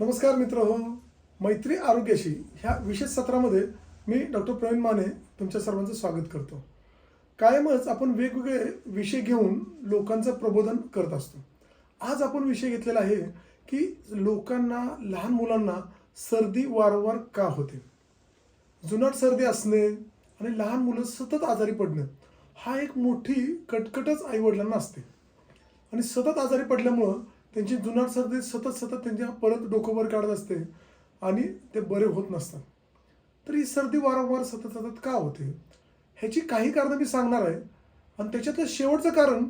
नमस्कार मित्र हो मैत्री आरोग्याशी ह्या विशेष सत्रामध्ये मी डॉक्टर प्रवीण माने तुमच्या सर्वांचं स्वागत करतो. कायमच आपण वेगवेगळे विषय घेऊन लोकांचं प्रबोधन करत असतो. आज आपण विषय घेतलेला आहे की लोकांना लहान मुलांना सर्दी वारंवार का होते? जुनाट सर्दी असणे आणि लहान मुलं सतत आजारी पडणं हा एक मोठी कटकटच आईवडिलांना असते. आणि सतत आजारी पडल्यामुळं त्यांची जुनाट सर्दी सतत सतत त्यांच्या परत डोकंवर काढत असते आणि ते बरे होत नसतात. तर ही सर्दी वारंवार सतत सतत का होते? ह्याची काही कारणं मी सांगणार आहे. आणि त्याच्यातलं शेवटचं कारण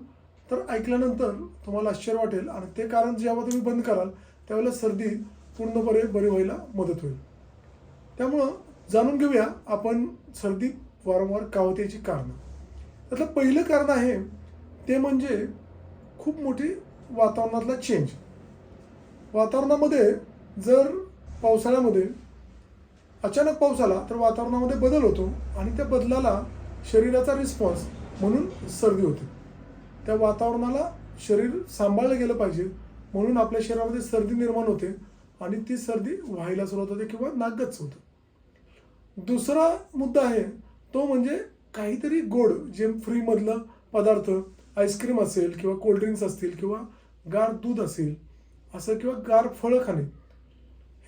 तर ऐकल्यानंतर तुम्हाला आश्चर्य वाटेल आणि ते कारण जेव्हा तुम्ही बंद कराल त्यावेळेला सर्दी पूर्णपणे बरी व्हायला मदत होईल. त्यामुळं जाणून घेऊया आपण सर्दी वारंवार का होते याची कारणं. त्यातलं पहिलं कारण आहे ते म्हणजे खूप मोठी वातावरणातला चेंज वातावरणामध्ये जर पावसाळ्यामध्ये अचानक पाऊस आला तर वातावरणामध्ये बदल होतो आणि त्या बदलाला शरीराचा रिस्पॉन्स म्हणून सर्दी होते. त्या वातावरणाला शरीर सांभाळलं गेलं पाहिजे म्हणून आपल्या शरीरामध्ये सर्दी निर्माण होते आणि ती सर्दी व्हायला सुरुवात होते किंवा नागच होतं. दुसरा मुद्दा आहे तो म्हणजे काहीतरी गोड जे फ्रीमधलं पदार्थ आईस्क्रीम असेल किंवा कोल्ड्रिंक्स असतील किंवा गार दूध असेल असं किंवा गार फळं खाणे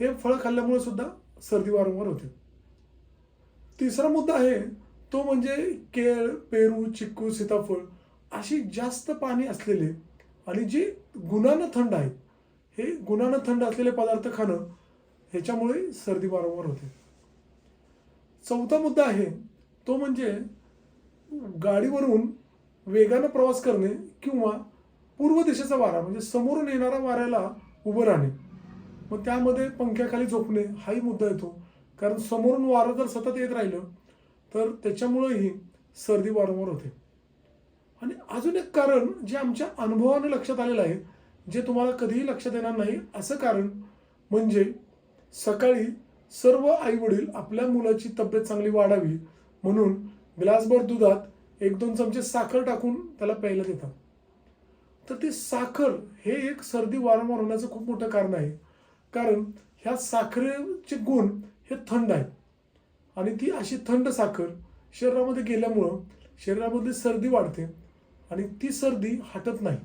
हे फळं खाल्ल्यामुळे सुद्धा सर्दी वारंवार होते. तिसरा मुद्दा आहे तो म्हणजे केळ पेरू चिक्कू सीताफळ अशी जास्त पाणी असलेले आणि जी गुणानं थंड आहेत हे गुणानं थंड असलेले पदार्थ खाणं ह्याच्यामुळे सर्दी वारंवार होते. चौथा मुद्दा आहे तो म्हणजे गाडीवरून वेगानं प्रवास करणे किंवा पूर्व दिशेचा वारा म्हणजे समोरून येणाऱ्या वाऱ्याला उभं राहणे. मग त्यामध्ये पंख्याखाली झोपणे हाही मुद्दा येतो. कारण समोरून वारं जर सतत येत राहिलं तर त्याच्यामुळंही सर्दी वारंवार होते. आणि अजून एक कारण जे आमच्या अनुभवाने लक्षात आलेलं आहे जे तुम्हाला कधीही लक्षात येणार नाही असं कारण म्हणजे सकाळी सर्व आईवडील आपल्या मुलाची तब्येत चांगली वाढावी म्हणून ग्लासभर दुधात एक दोन चमचे साखर टाकून त्याला प्यायला देतात. तर ती साखर हे एक सर्दी वारंवार होण्याचं खूप मोठं कारण आहे. कारण ह्या साखरेचे गुण हे थंड आहेत. आणि ती अशी थंड साखर शरीरामध्ये गेल्यामुळं शरीरामधली सर्दी वाढते आणि ती सर्दी हटत नाही.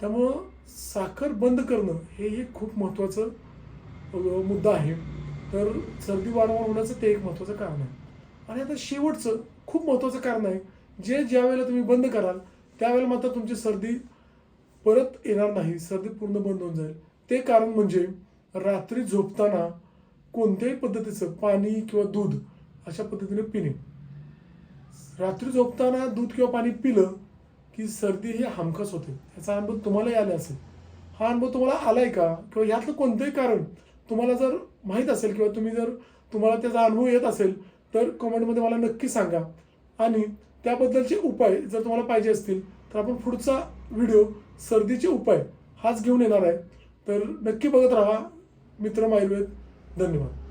त्यामुळं साखर बंद करणं हे एक खूप महत्त्वाचं मुद्दा आहे. तर सर्दी वारंवार होण्याचं ते एक महत्त्वाचं कारण आहे. आणि आता शेवटचं खूप महत्त्वाचं कारण आहे. जे ज्या वेळेला तुम्ही बंद कराल त्यावेळेला मात्र तुमची सर्दी परत येणार नाही सर्दी पूर्ण बंद होऊन जाईल. ते कारण म्हणजे रात्री झोपताना कोणत्याही पद्धतीचं पाणी किंवा दूध अशा पद्धतीने पिणे. रात्री झोपताना दूध किंवा पाणी पिलं की सर्दी ही हमखास होते. याचा अनुभव तुम्हालाही आला असेल. हा अनुभव तुम्हाला आलाय का? किंवा ह्यातलं कोणतंही कारण तुम्हाला जर माहीत असेल किंवा तुम्ही जर तुम्हाला त्याचा अनुभव येत असेल तर कमेंटमध्ये मला नक्की सांगा. आणि त्याबद्दलचे उपाय जर तुम्हाला पाहिजे असतील तर आपण पुढचा व्हिडिओ सर्दीचे उपाय हाच घेऊन येणार आहे. तर नक्की बघत राहा मित्र आयुर्वेद धन्यवाद.